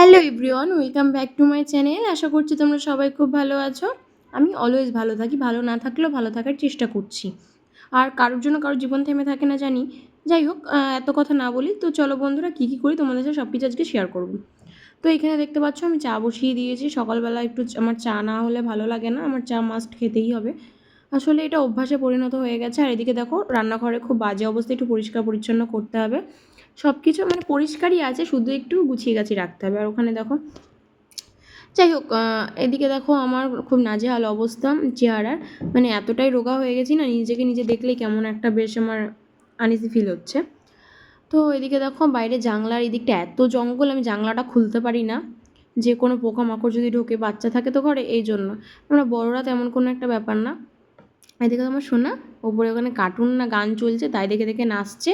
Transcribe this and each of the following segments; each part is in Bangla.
Hello everyone, welcome back to my channel. আশা করছি তোমরা সবাই খুব ভালো আছো। আমি অলওয়েজ ভালো থাকি, ভালো না থাকলেও ভালো থাকার চেষ্টা করছি। আর কারোর জন্য কারোর জীবন থেমে থাকে না জানি। যাই হোক এত কথা না বলি, তো চলো বন্ধুরা কী কী করি তোমাদের সাথে সব কিছু আজকে শেয়ার করব। তো এখানে দেখতে পাচ্ছ আমি চা বসিয়ে দিয়েছি। সকালবেলা একটু আমার চা না হলে ভালো লাগে না, আমার চা মাস্ট খেতেই হবে। আসলে এটা অভ্যাসে পরিণত হয়ে গেছে। আর এদিকে দেখো, রান্নাঘরে খুব বাজে অবস্থা, একটু পরিষ্কার পরিচ্ছন্ন করতে হবে। সব কিছু মানে পরিষ্কারই আছে, শুধু একটু গুছিয়ে গাছিয়ে রাখতে হবে। আর ওখানে দেখো, যাই হোক এদিকে দেখো আমার খুব নাজেহাল অবস্থা, চেহারার। মানে এতটাই রোগা হয়ে গেছি না, নিজেকে নিজে দেখলেই কেমন একটা বেশ আমার আনইজি ফিল হচ্ছে। তো এদিকে দেখো, বাইরে জানলার এদিকটা এত জঙ্গল, আমি জানলাটা খুলতে পারি না। যে কোনো পোকামাকড় যদি ঢোকে, বাচ্চা থাকে তো ঘরে, এই জন্য। আমরা বড়রা তেমন কোনো একটা ব্যাপার না। এদিকে তোমার শোনা ওপরে ওখানে কার্টুন না, গান চলছে, তাই দেখে দেখে নাচছে।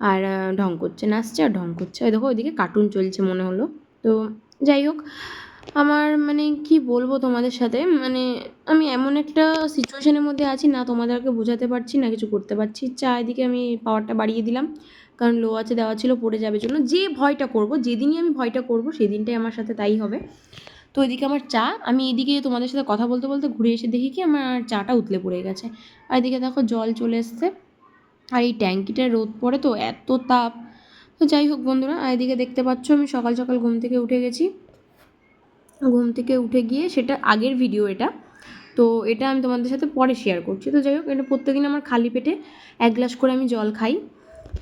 আর ঢং করছে, নাচছে আর ঢং করছে। ওই দেখো, ওইদিকে কার্টুন চলছে মনে হলো। তো যাই হোক, আমার মানে কি বলব তোমাদের সাথে? মানে আমি এমন একটা সিচুয়েশনের মধ্যে আছি, না তোমাদেরকে বোঝাতে পারছি, না কিছু করতে পারছি। চা এদিকে আমি পাওয়ারটা বাড়িয়ে দিলাম, কারণ লো আছে, দেওয়া ছিল, পড়ে যাবে জন্য। যে ভয়টা করব, যেদিনই আমি ভয়টা করব, সেদিনটাই আমার সাথে তাই হবে। তো এদিকে আমার চা, আমি এদিকে তোমাদের সাথে কথা বলতে বলতে ঘুরে এসে দেখি কি আমার চাটা উতলে পড়ে গেছে। আর এদিকে দেখো জল চলে এসছে। আর এই ট্যাঙ্কিটায় রোদ পড়ে তো, এত তাপ। তো যাই হোক বন্ধুরা এদিকে দেখতে পাচ্ছ আমি সকাল সকাল ঘুম থেকে উঠে গেছি। ঘুম থেকে উঠে গিয়ে সেটা আগের ভিডিও এটা। তো এটা আমি তোমাদের সাথে পরে শেয়ার করছি। তো যাই হোক, এটা প্রত্যেকদিন আমার খালি পেটে এক গ্লাস করে আমি জল খাই।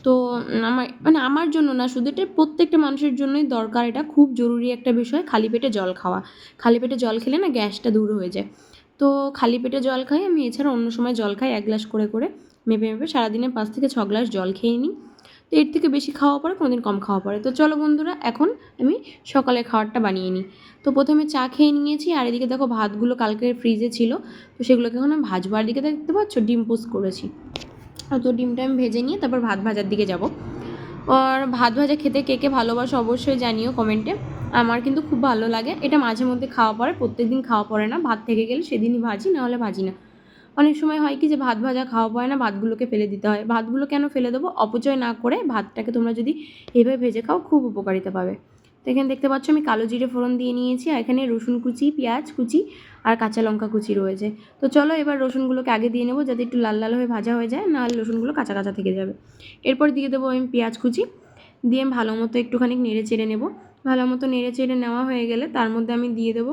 তো আমার মানে আমার জন্য না, শুধু এটা প্রত্যেকটা মানুষের জন্যই দরকার এটা। খুব জরুরি একটা বিষয়, খালি পেটে জল খাওয়া। খালি পেটে জল খেলে না গ্যাসটা দূর হয়ে যায়। তো খালি পেটে জল খাই, আমি এছাড়া অন্য সময় জল খাই এক গ্লাস করে করে। মেপে মেপে সারাদিনে পাঁচ থেকে ছ গ্লাস জল খেয়ে নিই। তো এর থেকে বেশি খাওয়া পড়ে কোনোদিন কম খাওয়া পড়ে তো চলো বন্ধুরা, এখন আমি সকালের খাবারটা বানিয়ে নিই। তো প্রথমে চা খেয়ে নিয়েছি, আর এদিকে দেখো ভাতগুলো কালকের ফ্রিজে ছিল। তো সেগুলোকে এখন আমি ভাজবো আর এদিকে দেখতে পাচ্ছ, ডিম পোস্ট করেছি। তো ডিমটা আমি ভেজে নিয়ে তারপর ভাত ভাজার দিকে যাব। আর ভাত ভাজা খেতে কে কে ভালোবাসো অবশ্যই জানিও কমেন্টে। আমার কিন্তু খুব ভালো লাগে। এটা মাঝে মধ্যে খাওয়া পড়ে প্রত্যেক দিন খাওয়া পড়ে না। ভাত থেকে গেলে সেদিনই ভাজি না হলে ভাজি না। অনেক সময় হয় কি যে ভাত ভাজা খাওয়া পড়ে না, ভাতগুলোকে ফেলে দিতে হয়। ভাতগুলো কেন ফেলে দেবো? অপচয় না করে ভাতটাকে তোমরা যদি এইভাবে ভেজে খাও, খুব উপকারিতা পাবে। তো এখানে দেখতে পাচ্ছ আমি কালো জিরে ফোড়ন দিয়ে নিয়েছি, আর এখানে রসুন কুচি, পেঁয়াজ কুচি, আর কাঁচা লঙ্কা কুচি রয়েছে। তো চলো এবার রসুনগুলোকে আগে দিয়ে নেব, যাতে একটু লাল লাল হয়ে ভাজা হয়ে যায়, নাহলে রসুনগুলো কাঁচা কাঁচা থেকে যাবে। এরপর দিয়ে দেবো আমি পেঁয়াজ কুচি, দিয়ে আমি ভালো মতো একটুখানি নেড়ে চেড়ে নেব। ভালো মতো নেড়ে চেড়ে নেওয়া হয়ে গেলে তার মধ্যে আমি দিয়ে দেবো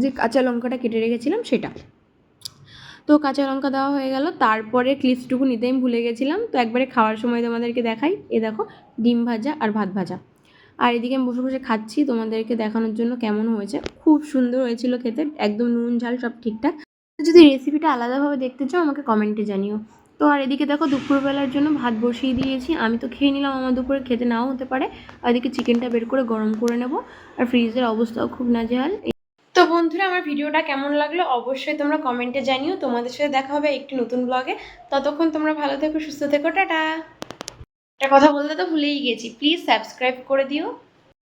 যে কাঁচা লঙ্কাটা কেটে রেখেছিলাম সেটা। তো কাঁচা লঙ্কা দেওয়া হয়ে গেল। তারপরে ক্লিপসটুকু নিতে আমি ভুলে গেছিলাম। তো একবারে খাওয়ার সময় তোমাদেরকে দেখাই। এ দেখো, ডিম ভাজা আর ভাত ভাজা। আর এদিকে আমি বসে বসে খাচ্ছি। তোমাদেরকে দেখানোর জন্য কেমন হয়েছে? খুব সুন্দর হয়েছিল খেতে। একদম নুন, ঝাল, সব ঠিকঠাক। যদি রেসিপিটা আলাদাভাবে দেখতে চাও, আমাকে কমেন্টে জানিও। তো আর এদিকে দেখো, দুপুরবেলার জন্য ভাত বসিয়ে দিয়েছি। আমি তো খেয়ে নিলাম, আমার দুপুরে খেতে নাও হতে পারে। আর এদিকে চিকেনটা বের করে গরম করে নেব। আর ফ্রিজের অবস্থাও খুব নাজেহাল। তো বন্ধুরা, আমার ভিডিওটা কেমন লাগল অবশ্যই তোমরা কমেন্টে জানিও। তোমাদের সাথে দেখা হবে একটি নতুন ব্লগে ততক্ষণ তোমরা ভালো থেকো, সুস্থ থেকো, টাটা। একটা কথা বলতে তো ভুলেই গেছি। প্লিজ সাবস্ক্রাইব করে দিও।